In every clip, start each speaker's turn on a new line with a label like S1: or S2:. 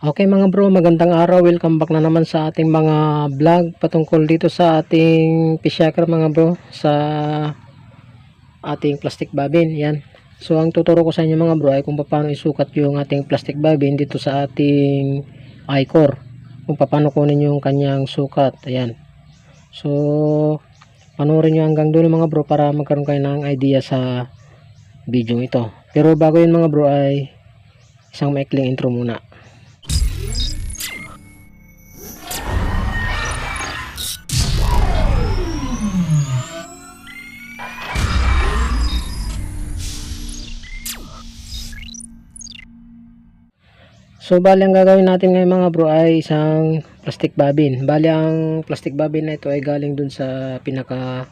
S1: Okay mga bro, magandang araw. Welcome back na naman sa ating mga vlog patungkol dito sa ating pisyaker mga bro sa ating plastic babin. Yan. So ang tuturo ko sa inyo mga bro ay kung paano isukat yung ating plastic babin dito sa ating i-core. Kung paano kunin yung kanyang sukat. Ayan. So panoorin nyo hanggang dulo mga bro para magkaroon kayo ng idea sa video ito. Pero bago yun mga bro ay isang maikling intro muna. So bali ang gagawin natin ngayon mga bro ay isang plastic babin. Bali ang plastic babin na ito ay galing dun sa pinaka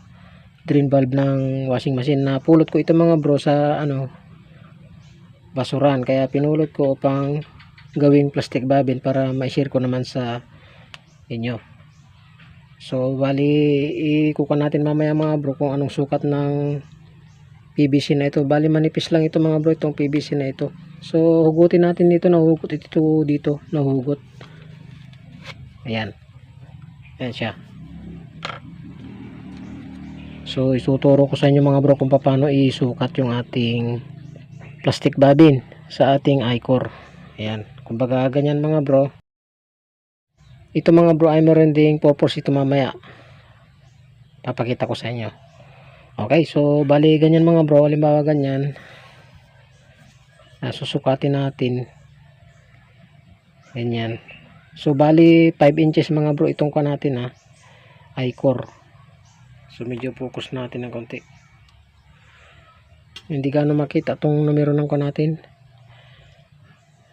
S1: drain valve ng washing machine na pulot ko ito mga bro sa ano basuran kaya pinulot ko upang gawing plastic babin para ma-share ko naman sa inyo. So bali ikukuha natin mamaya mga bro kung anong sukat ng PVC na ito. Bali manipis lang ito mga bro itong PVC na ito. So hugutin natin dito, nahugot ito dito, nahugot. Ayan. Ayan siya. So isuturo ko sa inyo mga bro kung paano isukat yung ating plastic babin sa ating i-core. Ayan. Kumbaga ganyan mga bro. Ito mga bro ay meron ding purpose ito mamaya. Papakita ko sa inyo. Okay, so bali ganyan mga bro, halimbawa ganyan. Ah, susukatin natin. Ganyan. So bali 5 inches mga bro itong ka natin ha. I-core. So medyo focus natin ng konti. Hindi gaano makita itong numero ng ka natin.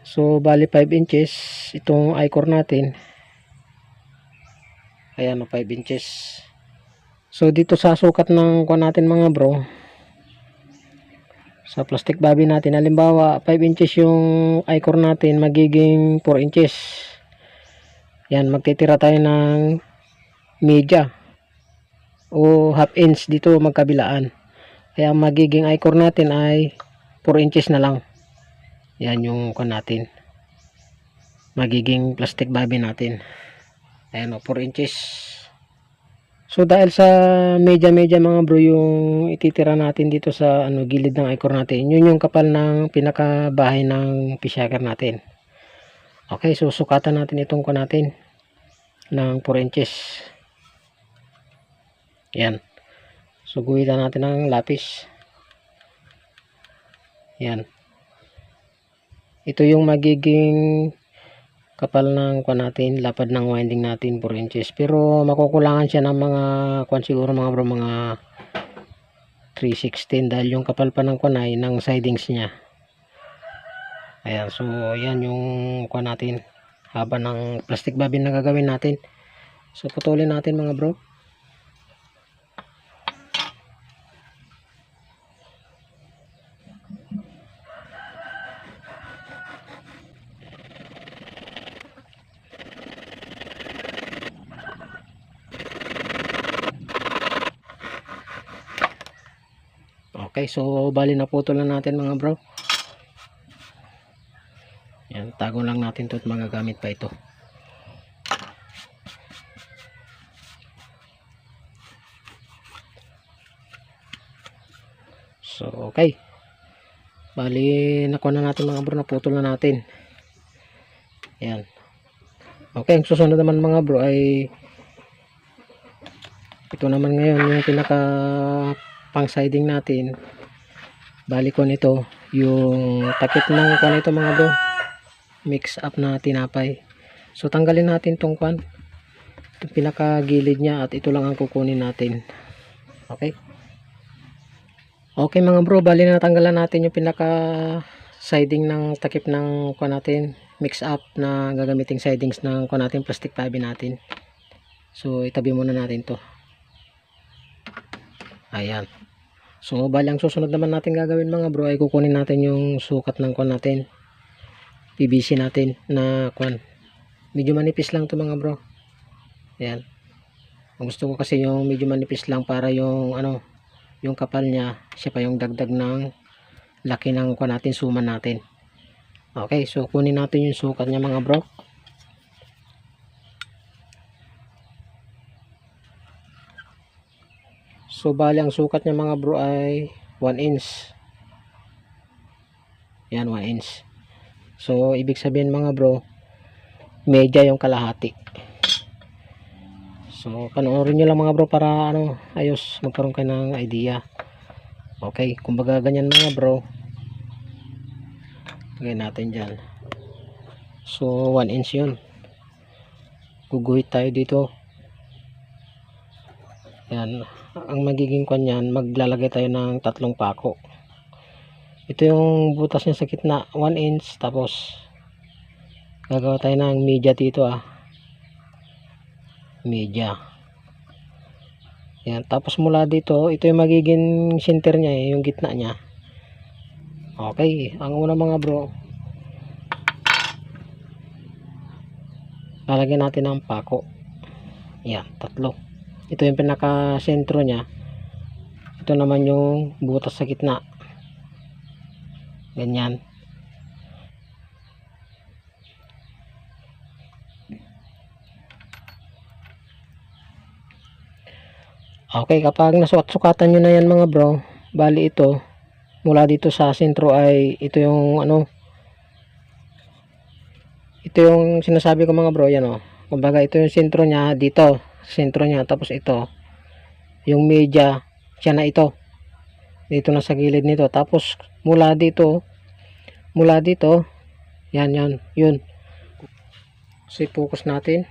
S1: So bali 5 inches itong I-core natin. Ayan o 5 inches. So dito sa sukat ng kuha natin mga bro sa plastic babi natin halimbawa 5 inches yung i-core natin magiging 4 inches. Yan magtitira tayo ng media o half inch dito magkabilaan. Kaya magiging i-core natin ay 4 inches na lang. Yan yung kuha natin. Magiging plastic babi natin. Ayan o 4 inches So dahil sa media-media mga bro yung ititira natin dito sa ano gilid ng icor natin. Yun yung kapal ng pinakabahay ng pisyaker natin. Okay, so sukatan natin itong ko natin ng 4 inches. Yan. So guhitan natin ng lapis. Yan. Ito yung magiging kapal ng kwan natin, lapad ng winding natin 4 inches. Pero makukulangan siya ng mga kwan siguro mga bro, mga 316 dahil yung kapal pa ng kwan ay ng sidings niya. Ayan, so yan yung kwan natin. Haba ng plastic babin na gagawin natin. So putulin natin mga bro. Okay, so bali na putol na natin mga bro. Yan, tago lang natin 'to at magagamit pa ito. So, okay. Bali, nakuha na natin mga bro, naputol na natin. Yan. Okay, ang susunod naman mga bro ay ito naman ngayon yung pinaka pang siding natin. Bali ko nito yung takip ng kwan ito mga bro. Mix up na tinapay. So tanggalin natin tong kwan. Itong pinaka gilid nya at ito lang ang kukunin natin. Okay? Okay mga bro. Bali natanggalan natin yung pinaka siding ng takip ng kwan natin. Mix up na gagamiting sidings ng kwan natin plastic tabi natin. So itabi muna natin to. Ayan So, bali ang susunod naman natin gagawin mga bro ay kukunin natin yung sukat ng kwan natin. PVC natin na kwan. Medyo manipis lang to mga bro. Ayan. Ang gusto ko kasi yung medyo manipis lang para yung ano, yung kapal niya, siya pa yung dagdag ng laki ng kwan natin, suman natin. Okay, so kunin natin yung sukat niya mga bro. So bali ang sukat niya mga bro ay 1 inch. Yan 1 inch. So ibig sabihin mga bro, medya yung kalahati. So panoorin nyo lang mga bro para ano, ayos magkaroon kayo ng idea. Okay, kumbaga ganyan mga bro. Lagay natin dyan. So 1 inch yun. Guguhit tayo dito. Yan. Ang magiging kwan yan, maglalagay tayo ng tatlong pako. Ito yung butas niya sa gitna, 1 inch. Tapos, gagawa tayo ng media dito ah. Media. Yan. Tapos mula dito, ito yung magiging center niya eh, yung gitna niya. Okay. Ang una mga bro, lalagyan natin ng pako. Yan, tatlo ito yung pinaka sentro niya. Ito naman yung butas sa gitna. Ganyan. Okay kapag nasukat-sukatan nyo na yan mga bro bali ito mula dito sa sentro ay ito yung ano ito yung sinasabi ko mga bro yan o kumbaga ito yung sentro niya dito. Sentro niya tapos ito. Yung media siya na ito. Dito na sa gilid nito. Tapos mula dito mula dito yan yan yun. So focus natin.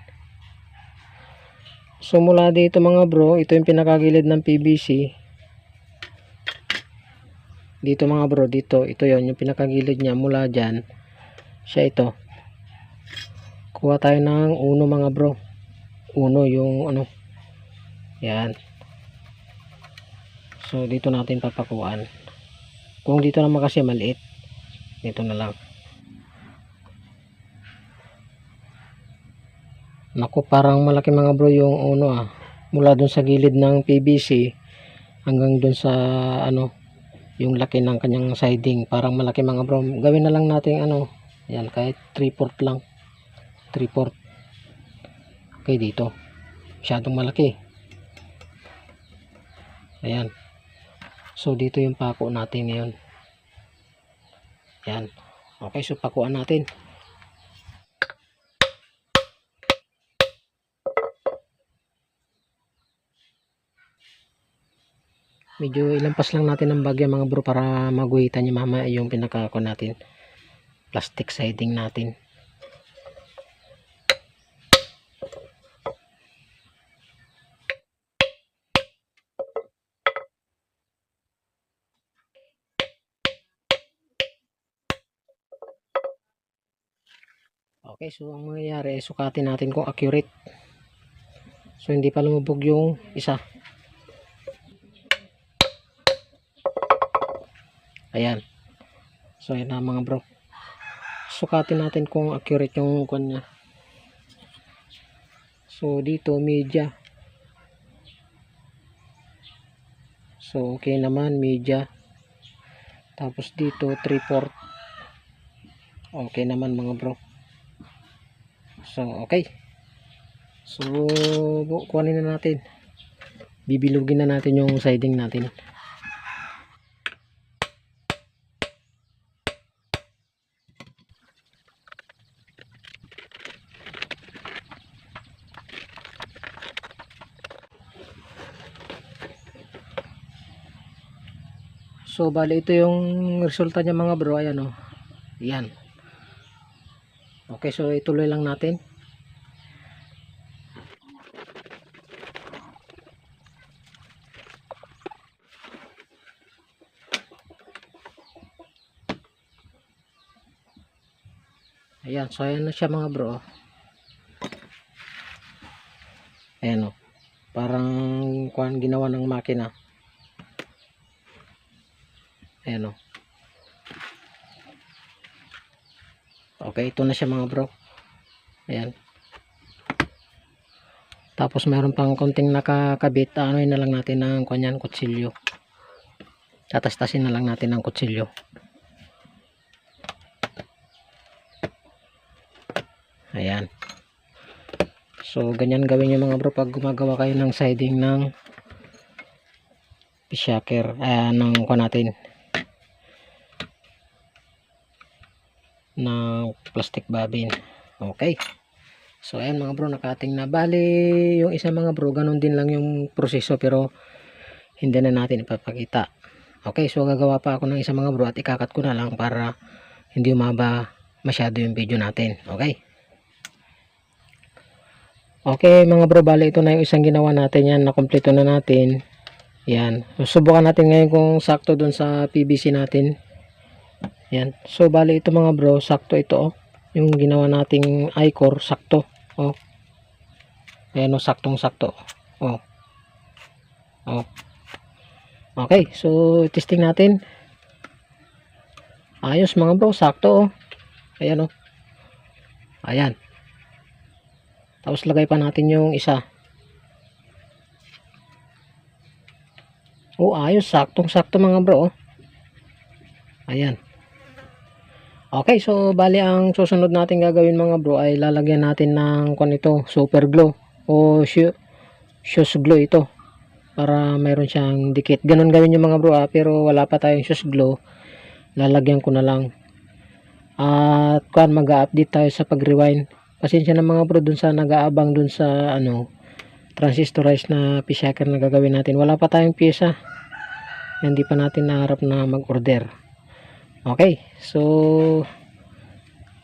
S1: So mula dito mga bro ito yung pinakagilid ng PVC dito mga bro dito. Ito yon yung pinakagilid niya. Mula dyan siya ito kuha tayo ng uno mga bro. Uno yung ano. Yan. So dito natin papakuan kung dito naman kasi maliit dito na lang. Naku parang malaki mga bro yung uno ah. Mula dun sa gilid ng PVC hanggang dun sa ano yung laki ng kanyang siding. Parang malaki mga bro. Gawin na lang natin ano yan kahit 3 port lang 3 port Okay, dito. Masyadong malaki. Ayan. So, dito yung pako natin ngayon. Ayan. Okay, so pakuan natin. Medyo ilampas lang natin ng bagya mga bro para maguhitan niya mama yung pinakako natin. Plastic siding natin. Okay, so ang mangyayari, sukatin natin kung accurate. So, hindi pa lumubog yung isa. Ayan. So, ayan na mga bro. Sukatin natin kung accurate yung kwan niya. So, dito, media. So, okay naman, media. Tapos dito, 3 port. Okay naman mga bro. So, okay. So, kuhanin na natin. Bibilugin na natin yung siding natin. So, bali ito yung resulta niya mga bro. Ayan o. Yan. Okay, so ituloy lang natin. Ayan, so ayan na siya mga bro. Ayan o. Parang kuhan ginawa ng makina. Ayan o. Okay, ito na siya mga bro. Ayan. Tapos meron pang konting nakakabit. Ano na lang natin ng kanyan kutsilyo. Tatastasin na lang natin ng kutsilyo. Ayan. So, ganyan gawin nyo mga bro pag gumagawa kayo ng siding ng pishaker, ah, ng kuha natin ng plastic babin. Okay. So, ayan mga bro, nakating na. Bali, yung isa mga bro, ganun din lang yung proseso pero hindi na natin ipapakita. Okay, so gagawa pa ako ng isa mga bro at ikakat ko na lang para hindi umaba masyado yung video natin. Okay. Okay mga bro, bali ito na yung isang ginawa natin yan. Nakompleto na natin. Yan. Subukan natin ngayon kung sakto dun sa PVC natin. Yan. So bali ito mga bro, sakto ito oh. Yung ginawa nating i-core, sakto. Oh. Ayan oh, saktong sakto. Oh. Oh. Okay, so testing natin. Ayos mga bro, sakto oh. Ayan oh. Ayan. Tapos lagay pa natin yung isa. Oh, ayos, saktong sakto mga bro oh. Ayan. Okay, so bali ang susunod natin gagawin mga bro ay lalagyan natin ng kon ito, super glue o shoe, shoes glue ito para mayroon siyang dikit. Ganun gawin yung mga bro ah, pero wala pa tayong shoes glue. Lalagyan ko na lang. At kuan mag-update tayo sa pag-rewind. Pasensya na mga bro dun sa nag-aabang dun sa ano transistorized na pishaker na gagawin natin. Wala pa tayong pyesa. Hindi pa natin naharap na mag-order. Okay, so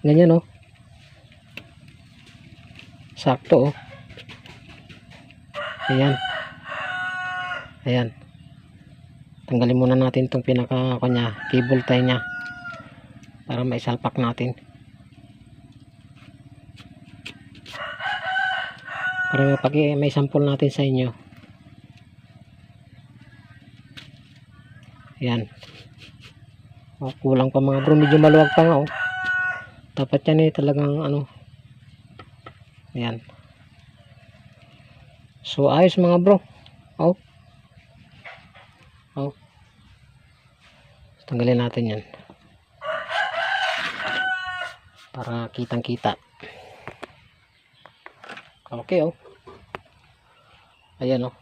S1: ganyan oh. Sakto oh. Ayan. Ayan. Tanggalin muna natin itong pinaka kanya, cable tie niya para maisalpak natin. Para may, paki, may sample natin sa inyo. Ayan. Kulang pa mga bro. Medyo maluwag pa nga oh. Dapat yan eh talagang ano. Ayan. So ayos mga bro. Oh. Oh. Tanggalin natin yan. Para kitang kita. Okay oh. Ayan oh.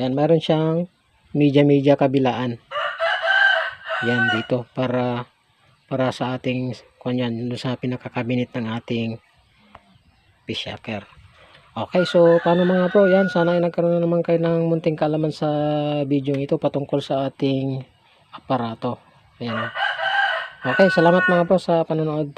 S1: Ayan, meron siyang media-media kabilaan. Yan dito para para sa ating kanyan sa pinakakabinet ng ating pishaker. Okay, so paano mga bro? Yan, sana ay nagkaroon na naman kayo ng munting kalaman sa video ito patungkol sa ating aparato. Ayan. Okay, salamat mga bro sa panonood.